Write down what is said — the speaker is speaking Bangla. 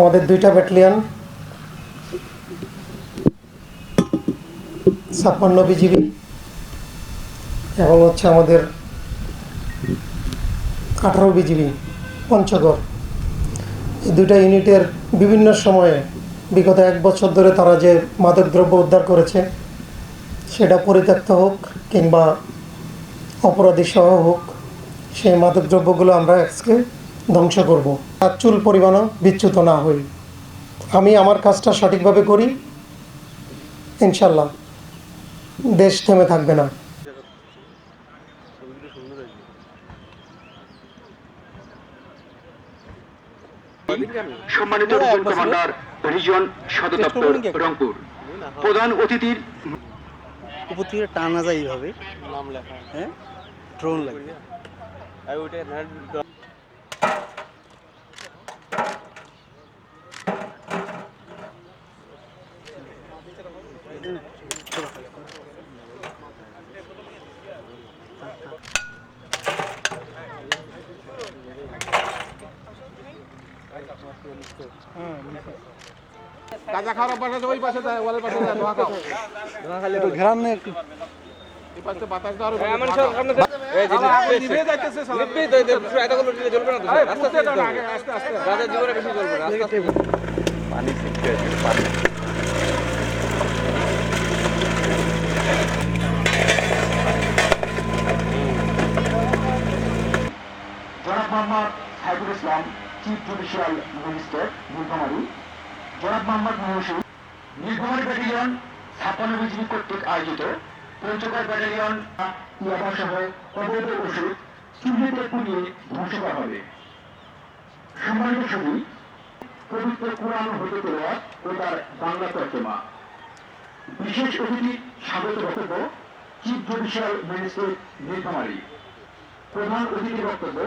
আমাদের দুইটা ব্যাটালিয়ান ছাপ্পান্ন বিজিবি এবং হচ্ছে আমাদের আঠারো বিজিবি, পঞ্চগড়। এই দুইটা ইউনিটের বিভিন্ন সময়ে বিগত এক বছর ধরে তারা যে মাদকদ্রব্য উদ্ধার করেছে, সেটা পরিত্যক্ত হোক কিংবা অপরাধী সহ হোক, সেই মাদকদ্রব্যগুলো আমরা আজকে ধ্বংস করব। আর চুল পরিমাণও বিচ্যুত না হই। আমি আমার কাজটা সঠিকভাবে করি? ইনশাল্লাহ দেশ থেমে থাকবে না। সম্মানিত রিজন কমান্ডার রিজন সদর দপ্তর রংপুর। প্রধান অতিথির উপর থেকে টানা যায় এইভাবে। হ্যাঁ? ড্রোন লাগবে গাঁজা খাওয়ার অভ্যাস আছে ওই পাশে যায় ওয়ালের পাশে যায় ধোঁয়া খাও একটু ঘেরান নিয়ে একটু এই পাশে বাতাস তো আরও আমার সব সামনে নিভে যাইতেছে শালা। লিপি তো এদের এতগুলো জ্বলবে না তো? আস্তে আস্তে দাও না, জ্বলবে আগে, আস্তে আস্তে। রাজার জীবনে বেশি জ্বলবে না আস্তে আস্তে। জনাব Mohammad Saidul Islam chief judicial magistrate Nilphamari জনাব মোহাম্মদ মহসিন নীলফামারী ব্যাটালিয়ন ছাপ্পান্ন বিজিবি কর্তৃক আয়োজিত পঞ্চগড় ব্যাটালিয়ন সহ অবৈধ ওষুধ চুল্লিতে পুড়িয়ে ধ্বংস করা হবে। সম্মানিত ছবি পবিত্র কোরআন হতে তেলাওয়াত ও তার বাংলা তর্জমা। বিশেষ অতিথি স্বাগত বক্তব্য চিফ জুডিশিয়াল ম্যাজিস্ট্রেট নীলফামারী প্রধান অতিথির বক্তব্য